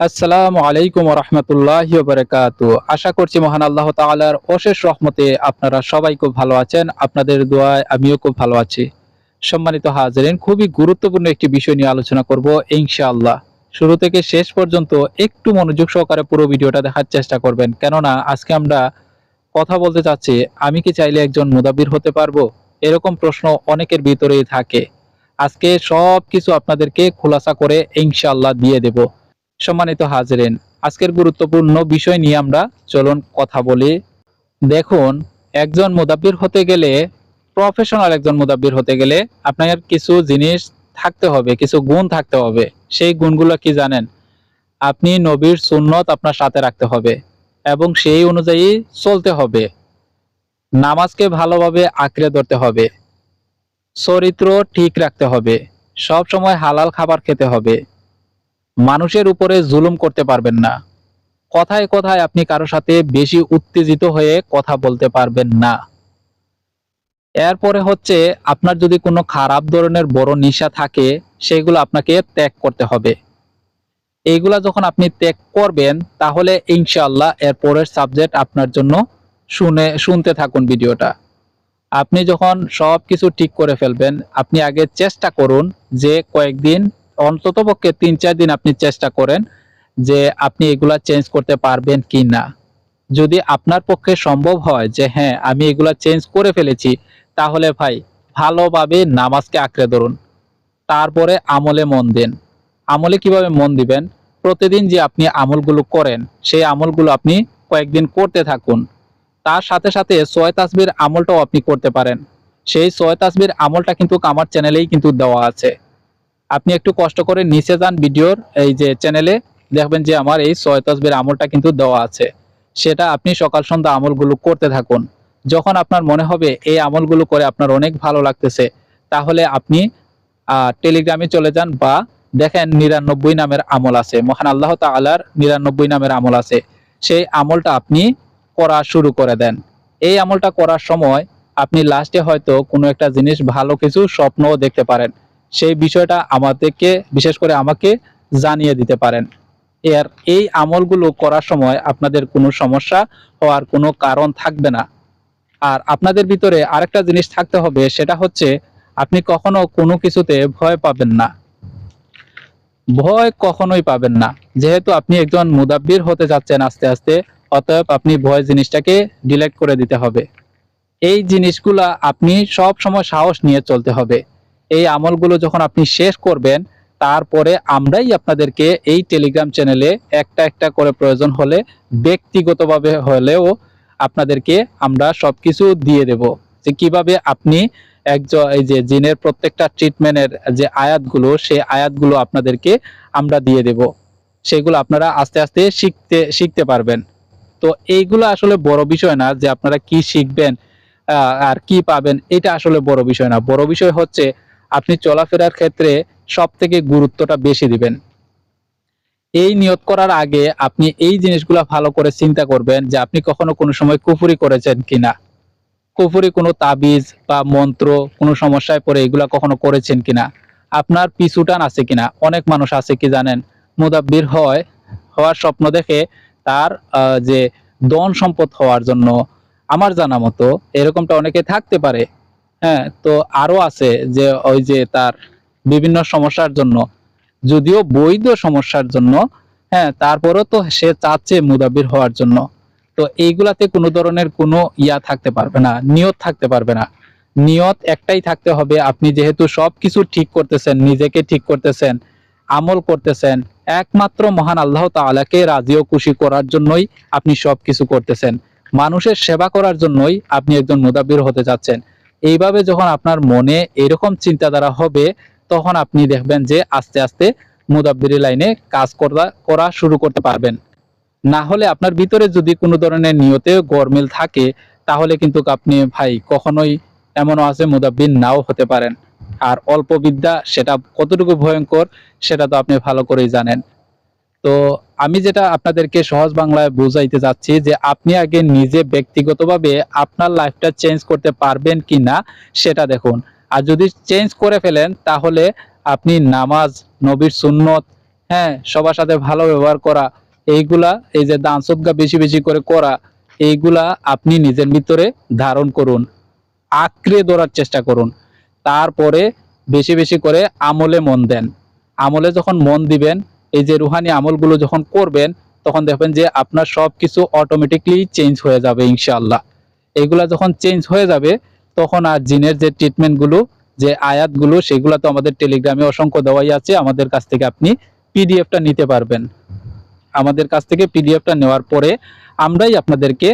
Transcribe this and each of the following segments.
আসসালামু আলাইকুম রহমতুল্লাহ বারকাত আশা করছি মহান আল্লাহ তাআলার অশেষ রহমতে আপনারা সবাই খুব ভালো আছেন, আপনাদের দোয়ায় আমিও খুব ভালো আছি। সম্মানিত হাজারেন, খুবই গুরুত্বপূর্ণ একটি বিষয় নিয়ে আলোচনা করব ইনশাআল্লাহ। শুরু থেকে শেষ পর্যন্ত একটু মনোযোগ সহকারে পুরো ভিডিওটা দেখার চেষ্টা করবেন। কেননা আজকে আমরা কথা বলতে চাচ্ছি, আমি কি চাইলে একজন মুদাবির হতে পারব? এরকম প্রশ্ন অনেকের ভিতরেই থাকে। আজকে সব কিছু আপনাদেরকে খোলাসা করে ইনশাআল্লাহ দিয়ে দেব। সম্মানিত হাজরেন, আজকের গুরুত্বপূর্ণ বিষয় নিয়ে আমরা চলুন কথা বলি। দেখুন, একজন মুদাব্বির হতে গেলে প্রফেশনাল একজন মুদাব্বির হতে গেলে আপনার কিছু জিনিস থাকতে হবে, কিছু গুণ থাকতে হবে। সেই গুণগুলো কি জানেন? আপনি নবীর সুন্নত আপনার সাথে রাখতে হবে এবং সেই অনুযায়ী চলতে হবে। নামাজকে ভালোভাবে আঁকড়ে ধরতে হবে। চরিত্র ঠিক রাখতে হবে। সব সময় হালাল খাবার খেতে হবে। মানুষের উপরে জুলুম করতে পারবেন না। কথায় কথায় আপনি কারও সাথে বেশি উত্তেজিত হয়ে কথা বলতে পারবেন না। এরপরে হচ্ছে, আপনার যদি কোনো খারাপ ধরনের বড় নেশা থাকে, সেগুলো আপনাকে ত্যাগ করতে হবে। এইগুলা যখন আপনি ত্যাগ করবেন, তাহলে ইনশাল্লাহ এর পরের সাবজেক্ট আপনার জন্য শুনে, শুনতে থাকুন ভিডিওটা। আপনি যখন সব কিছু ঠিক করে ফেলবেন, আপনি আগে চেষ্টা করুন যে কয়েকদিন অন্তত পক্ষে তিন, চার দিন আপনি চেষ্টা করেন যে আপনি এগুলা চেঞ্জ করতে পারবেন কি না যদি আপনার পক্ষে সম্ভব হয় যে হ্যাঁ আমি এগুলা চেঞ্জ করে ফেলেছি, তাহলে ভাই ভালোভাবে নামাজকে আঁকড়ে ধরুন। তারপরে আমলে মন দেন। আমলে কীভাবে মন দিবেন? প্রতিদিন যে আপনি আমলগুলো করেন, সেই আমলগুলো আপনি কয়েকদিন করতে থাকুন। তার সাথে সাথে ছয় তাসবির আমলটাও আপনি করতে পারেন। সেই ছয় তাসবির আমলটা কিন্তু আমার চ্যানেলেই কিন্তু দেওয়া আছে। আপনি একটু কষ্ট করে নিচে যান ভিডিওর এই যে চ্যানেলে দেখবেন যে আমার এই ছয় তসবির আমলটা কিন্তু দেওয়া আছে। সেটা আপনি সকাল সন্ধ্যা আমলগুলো করতে থাকুন। যখন আপনার মনে হবে এই আমলগুলো করে আপনার অনেক ভালো লাগতেছে, তাহলে আপনি টেলিগ্রামে চলে যান বা দেখেন নিরানব্বই নামের আমল আছে। মহান আল্লাহ তালার নিরানব্বই নামের আমল আছে। সেই আমলটা আপনি করা শুরু করে দেন। এই আমলটা করার সময় আপনি লাস্টে হয়তো কোনো একটা জিনিস ভালো কিছু স্বপ্নও দেখতে পারেন। সেই বিষয়টা আমাদেরকে, বিশেষ করে আমাকে জানিয়ে দিতে পারেন। এর, এই আমলগুলো করার সময় আপনাদের কোনো সমস্যা হওয়ার কোনো কারণ থাকবে না। আর আপনাদের ভিতরে আরেকটা জিনিস থাকতে হবে, সেটা হচ্ছে আপনি কখনো কোনো কিছুতে ভয় পাবেন না। ভয় কখনোই পাবেন না। যেহেতু আপনি একজন মুদাব্বির হতে যাচ্ছেন আস্তে আস্তে, অতএব আপনি ভয় জিনিসটাকে ডিলেট করে দিতে হবে। এই জিনিসগুলা আপনি সব সময় সাহস নিয়ে চলতে হবে। এই আমলগুলো যখন আপনি শেষ করবেন, তারপরে আমরাই আপনাদেরকে এই টেলিগ্রাম চ্যানেলে একটা একটা করে প্রয়োজন হলে, ব্যক্তিগতভাবে হলেও আপনাদেরকে আমরা সবকিছু দিয়ে দেব। যে কীভাবে আপনি একজন, এই যে জিনের প্রত্যেকটা ট্রিটমেন্টের যে আয়াতগুলো, সেই আয়াতগুলো আপনাদেরকে আমরা দিয়ে দেব। সেগুলো আপনারা আস্তে আস্তে শিখতে শিখতে পারবেন। তো এইগুলো আসলে বড় বিষয় না যে আপনারা কি শিখবেন আর কি পাবেন, এটা আসলে বড় বিষয় না। বড় বিষয় হচ্ছে আপনি চলাফেরার ক্ষেত্রে সব থেকে গুরুত্বটা বেশি দিবেন। এই নিয়ত করার আগে আপনি এই জিনিসগুলো ভালো করে চিন্তা করবেন যে আপনি কখনো কোনো সময় কুফুরি করেছেন কিনা। কুফুরি কোনো তাবিজ বা মন্ত্র, কোনো সমস্যায় পড়ে এগুলা কখনো করেছেন কিনা? আপনার পিছুটান আছে কিনা? অনেক মানুষ আছে কি জানেন? মুদাব্বির হয়, হওয়ার স্বপ্ন দেখে তার যে ধন সম্পদ হওয়ার জন্য আমার জানা মতো এরকমটা অনেকে থাকতে পারে। হ্যাঁ তো আরও আছে যে ওই যে তার বিভিন্ন সমস্যার জন্য, যদিও বৈধ সমস্যার জন্য হ্যাঁ তারপরেও তো সে চাচ্ছে মুদাবির হওয়ার জন্য। তো এইগুলাতে কোনো ধরনের কোনো ইয়া থাকতে পারবে না, নিয়ত থাকতে পারবে না। নিয়ত একটাই থাকতে হবে, আপনি যেহেতু সবকিছু ঠিক করতেছেন, নিজেকে ঠিক করতেছেন, আমল করতেছেন, একমাত্র মহান আল্লাহ তাআলাকে রাজি ও খুশি করার জন্যই আপনি সবকিছু করতেছেন। মানুষের সেবা করার জন্যই আপনি একজন মুদাবির হতে যাচ্ছেন। এইভাবে যখন আপনার মনে এরকম চিন্তাধারা হবে, তখন আপনি দেখবেন যে আস্তে আস্তে মুদাব্বিরি লাইনে কাজ করা শুরু করতে পারবেন। না হলে আপনার ভিতরে যদি কোনো ধরনের নিয়তে গরমিল থাকে, তাহলে কিন্তু আপনি ভাই কখনোই এমনও আছে মুদাব্বির নাও হতে পারেন। আর অল্প বিদ্যা সেটা কতটুকু ভয়ঙ্কর, সেটা তো আপনি ভালো করেই জানেন। তো আমি যেটা আপনাদেরকে সহজ বাংলায় বুঝাইতে যাচ্ছি যে আপনি আগে নিজে ব্যক্তিগতভাবে আপনার লাইফটা চেঞ্জ করতে পারবেন কি না সেটা দেখুন। আর যদি চেঞ্জ করে ফেলেন, তাহলে আপনি নামাজ, নবীর সুন্নত হ্যাঁ সবার সাথে ভালো ব্যবহার করা, এইগুলা, এই যে দান সদকা বেশি বেশি করে করা, এইগুলা আপনি নিজের ভিতরে ধারণ করুন, আঁকড়ে ধরার চেষ্টা করুন। তারপরে বেশি বেশি করে আমলে মন দেন। আমলে যখন মন দিবেন এই যে রুহানি আমলগুলো যখন করবেন, তখন দেখবেন যে আপনার সব কিছু অটোমেটিকলি চেঞ্জ হয়ে যাবে ইনশাআল্লাহ। এগুলা যখন চেঞ্জ হয়ে যাবে, তখন আর জিনের যে ট্রিটমেন্টগুলো যে আয়াতগুলো, সেগুলো তো আমাদের টেলিগ্রামে অসংখ্য দেওয়াই আছে। আমাদের কাছ থেকে আপনি পিডিএফটা নিতে পারবেন। আমাদের কাছ থেকে পিডিএফটা নেওয়ার পরে আমরাই আপনাদেরকে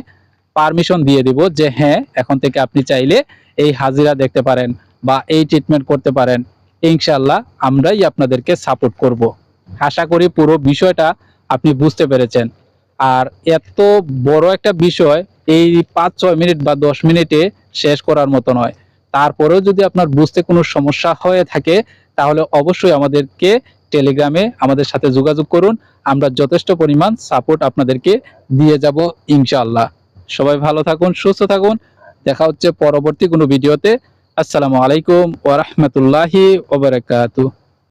পারমিশন দিয়ে দিব যে হ্যাঁ এখন থেকে আপনি চাইলে এই হাজিরা দেখতে পারেন বা এই ট্রিটমেন্ট করতে পারেন। ইনশাল্লাহ আমরাই আপনাদেরকে সাপোর্ট করব। আশা করি পুরো বিষয়টা আপনি বুঝতে পেরেছেন। আর এত বড় একটা বিষয় এই পাঁচ, ছয় মিনিট বা দশ মিনিটে শেষ করার মতো নয়। তারপরেও যদি আপনার বুঝতে কোনো সমস্যা হয়ে থাকে, তাহলে অবশ্যই আমাদেরকে টেলিগ্রামে আমাদের সাথে যোগাযোগ করুন। আমরা যথেষ্ট পরিমাণ সাপোর্ট আপনাদেরকে দিয়ে যাব ইনশাআল্লাহ। সবাই ভালো থাকুন, সুস্থ থাকুন। দেখা হচ্ছে পরবর্তী কোনো ভিডিওতে। আসসালামু আলাইকুম ওয়া রাহমাতুল্লাহি ওয়া বারাকাতুহু।